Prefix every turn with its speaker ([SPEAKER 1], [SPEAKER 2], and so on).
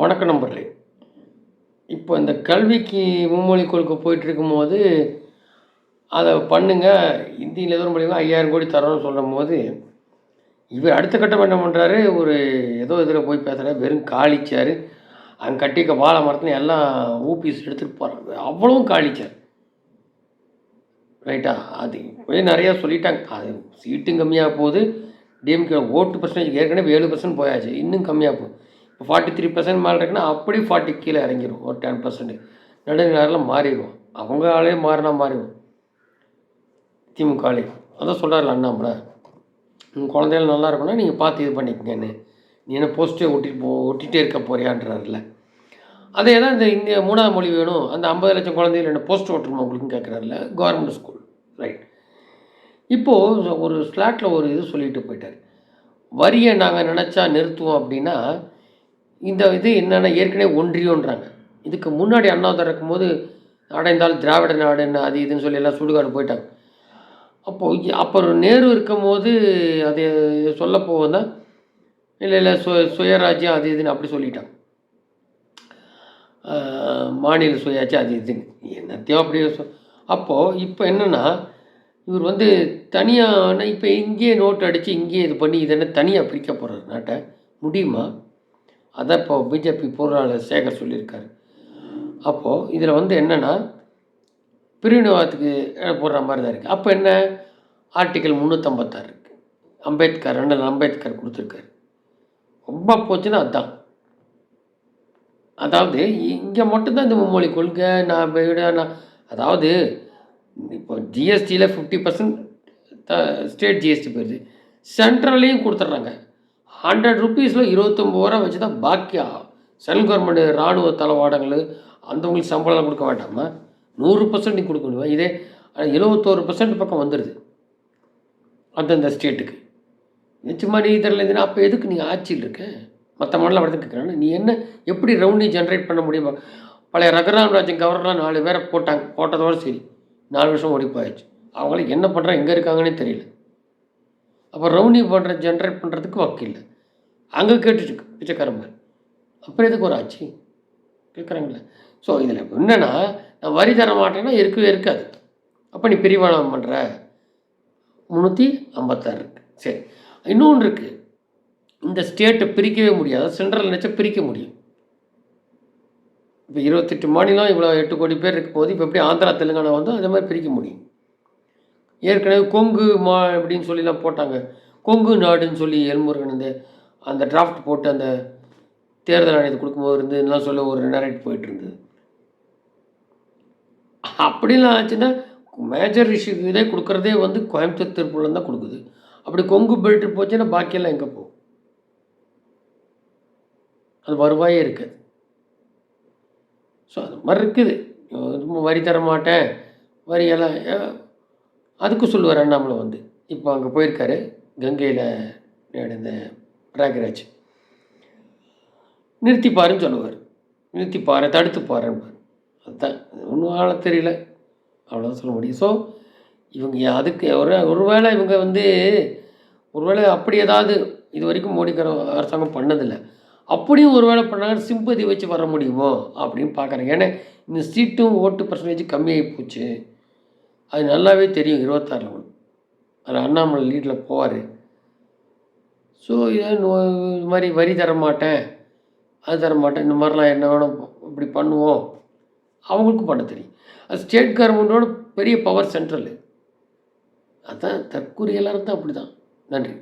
[SPEAKER 1] வணக்கம் நண்பர்களே. இப்போ இந்த கல்விக்கு மும்மொழி கொள்கை போயிட்டு இருக்கும்போது அதை பண்ணுங்கள் இந்தியில் எதுவும் முடியுமோ ஐயாயிரம் கோடி தரோன்னு சொல்லும் போது இவர் அடுத்த கட்டம் என்ன பண்ணுறாரு ஒரு ஏதோ இதில் போய் பேசுகிறாரு வெறும் காலிச்சார் அங்கே கட்டிக்க வாழை மரத்துல எல்லாம் ஊபிஸ் எடுத்துகிட்டு போகிறாங்க அவ்வளவும் காலிச்சார் ரைட்டா? அது போய் நிறையா சொல்லிட்டாங்க. அது சீட்டும் கம்மியாக போகுது. டிஎம்கே ஓட்டு பர்சன்டேஜ் ஏற்கனவே ஏழு பர்சன்ட் போயாச்சு. இன்னும் கம்மியாக போகுது. இப்போ ஃபார்ட்டி த்ரீ பர்சன்ட் மேலே இருக்குன்னா அப்படியே ஃபார்ட்டி கீழே இறங்கிடும் ஒரு டென் பர்சன்ட் நடுநிலையில் மாறிடுவோம் அவங்க ஆளே மாறினா மாறிடும் திமுக ஆளே. அதான் சொல்கிறார்ல அண்ணாமலை உங்கள் குழந்தைகள் நல்லா இருக்குன்னா நீங்கள் பார்த்து இது பண்ணிக்கங்கன்னு. நீ என்ன போஸ்ட்டே ஒட்டிட்டு போ ஒட்டிகிட்டே இருக்க போறியான்றாருல. அதே தான் இந்த இந்திய மூணாவது மொழி வேணும். அந்த ஐம்பது லட்சம் குழந்தைகள் என்ன போஸ்ட் ஓட்டணுமா உங்களுக்குன்னு கேட்குறாருல கவர்மெண்ட் ஸ்கூல் ரைட் இப்போது ஒரு ஸ்லாட்டில் ஒரு இது சொல்லிட்டு போயிட்டார். வரியை நாங்கள் நினச்சா நிறுத்துவோம் அப்படின்னா இந்த இது என்னென்னா ஏற்கனவே ஒன்றியோன்றாங்க. இதுக்கு முன்னாடி அண்ணாவதர் இருக்கும்போது அடைந்தால் திராவிட நாடு என்ன அது இதுன்னு சொல்லி எல்லாம் சுடுகாடு போயிட்டாங்க. அப்போது அப்போ நேரு இருக்கும்போது அது சொல்ல போவதான் இல்லை இல்லை சு சுயராஜ்யம் அது இதுன்னு அப்படி சொல்லிட்டாங்க. மாநில சுயாட்சி அது இதுன்னு. என்னத்தையோ அப்படி சொ அப்போது இப்போ என்னென்னா இவர் வந்து தனியாக இப்போ இங்கேயே நோட் அடித்து இங்கேயே இது பண்ணி இதென்ன தனியாக பிரிக்க போகிறார் நாட்டை? முடியுமா? அதான் இப்போ பிஜேபி பொருளாளர் சேகர் சொல்லியிருக்காரு. அப்போது இதில் வந்து என்னென்னா பிரிவினைவாதத்துக்கு போடுற மாதிரி தான் இருக்குது அப்போ என்ன? ஆர்டிக்கல் முந்நூற்றம்பத்தாறு இருக்குது அம்பேத்கர் அண்ணல் அம்பேத்கர் கொடுத்துருக்காரு. ரொம்ப போச்சுன்னா அதுதான் அதாவது இங்கே மட்டும்தான் இந்த மும்மொழி கொள்கை நான் விட நான் அதாவது இப்போ ஜிஎஸ்டியில் ஃபிஃப்டி பர்சன்ட் ஸ்டேட் ஜிஎஸ்டி போயிடுது சென்ட்ரல்லையும் கொடுத்துட்றாங்க. ஹண்ட்ரட் ருபீஸில் இருபத்தொம்பது ரூபா வச்சு தான் பாக்கியா சென்ட்ரல் கவர்மெண்ட் இராணுவ தளவாடங்கள் அந்தவங்களுக்கு சம்பளம் கொடுக்க வேண்டாமா? நூறு பர்சன்ட் நீ கொடுக்க முடியுமா இதே எழுபத்தோரு பர்சன்ட் பக்கம் வந்துடுது அந்தந்த ஸ்டேட்டுக்கு நிச்சயமாக நீ தரல அப்போ எதுக்கு நீங்கள் ஆட்சியில் இருக்க? மற்ற மாடலில் அப்படி கேட்குறாங்க நீ என்ன எப்படி ரெவன்யூ ஜென்ரேட் பண்ண முடியுமா? பழைய ரகுராம் ராஜன் கவர்னர்லாம் நாலு பேரை போட்டாங்க. போட்டதோடு சரி. நாலு வருஷம் ஓடி போயிடுச்சு அவங்களாம் என்ன பண்ணுறாங்க எங்கே இருக்காங்கன்னே தெரியல. அப்போ ரவுனி பண்ணுற ஜென்ரேட் பண்ணுறதுக்கு வக்கு இல்லை அங்கே கேட்டுட்டு பிச்சைக்கார மாதிரி அப்புறம் எதுக்கு ஒரு ஆட்சி? கேட்குறாங்களே ஸோ இதில் என்னென்னா நான் வரி தர மாட்டேன்னா இருக்கவே இருக்காது. அப்போ நீ பிரிவானம் பண்ணுற முந்நூற்றி ஐம்பத்தாறு இருக்குது சரி. இன்னொன்று இருக்குது இந்த ஸ்டேட்டை பிரிக்கவே முடியாது. சென்ட்ரல் நினச்சா பிரிக்க முடியும். இப்போ இருபத்தெட்டு மாநிலம் இவ்வளோ எட்டு கோடி பேர் இருக்கும்போது இப்போ எப்படி ஆந்திரா தெலுங்கானா வந்து அதே மாதிரி பிரிக்க முடியும். ஏற்கனவே கொங்கு மா அப்படின்னு சொல்லிலாம் போட்டாங்க. கொங்கு நாடுன்னு சொல்லி எல்முருகன் அந்த அந்த டிராஃப்ட் போட்டு அந்த தேர்தல் ஆணையத்தை கொடுக்கும்போது இருந்து சொல்ல ஒரு ரெண்டாயிரம் போயிட்டு இருந்தது அப்படிலாம் ஆச்சுன்னா மேஜர் இஷ்யூக்கு இதே கொடுக்குறதே வந்து கோயம்புத்தூர் திருப்பூர்ல தான் கொடுக்குது. அப்படி கொங்கு பெல்ட் போச்சுன்னா பாக்கியெல்லாம் எங்கே போகும்? அது வருவாயே இருக்காது. ஸோ அது மாதிரி இருக்குது. வரி தர மாட்டேன் வரியெல்லாம் அதுக்கு சொல்லுவார் அண்ணாமலை வந்து. இப்போ அங்கே போயிருக்காரு கங்கையில் நடந்த ராகராஜ் நிறுத்திப்பாருன்னு சொல்லுவார். நிறுத்திப்பாரு தடுத்துப்பாருன்னு அதுதான் ஒன்றும் ஆள தெரியல. அவ்வளோதான் சொல்ல முடியும். ஸோ இவங்க அதுக்கு ஒரு ஒருவேளை இவங்க வந்து ஒருவேளை அப்படி ஏதாவது இது வரைக்கும் மோடிக்கார அரசாங்கம் பண்ணதில்லை. அப்படியும் ஒரு வேளை பண்ணாங்க சிம்பதி வச்சு வர முடியுமோ அப்படின்னு பார்க்குறேன் ஏன்னா இந்த சீட்டும் ஓட்டு பர்சன்டேஜ் கம்மியாகி போச்சு. அது நல்லாவே தெரியும் இருபத்தாறில் ஒன்று அதில் அண்ணாமலை லீடில் போவார். ஸோ இதை இது மாதிரி வரி தர மாட்டேன் அது தர மாட்டேன் இந்த மாதிரிலாம் என்ன வேணும் இப்படி பண்ணுவோம். அவங்களுக்கும் பண்ண தெரியும். அது ஸ்டேட் கவர்மெண்ட்டோட பெரிய பவர் சென்ட்ரல் அதுதான் தற்கூரி எல்லாரும் தான் அப்படி தான் நன்றி.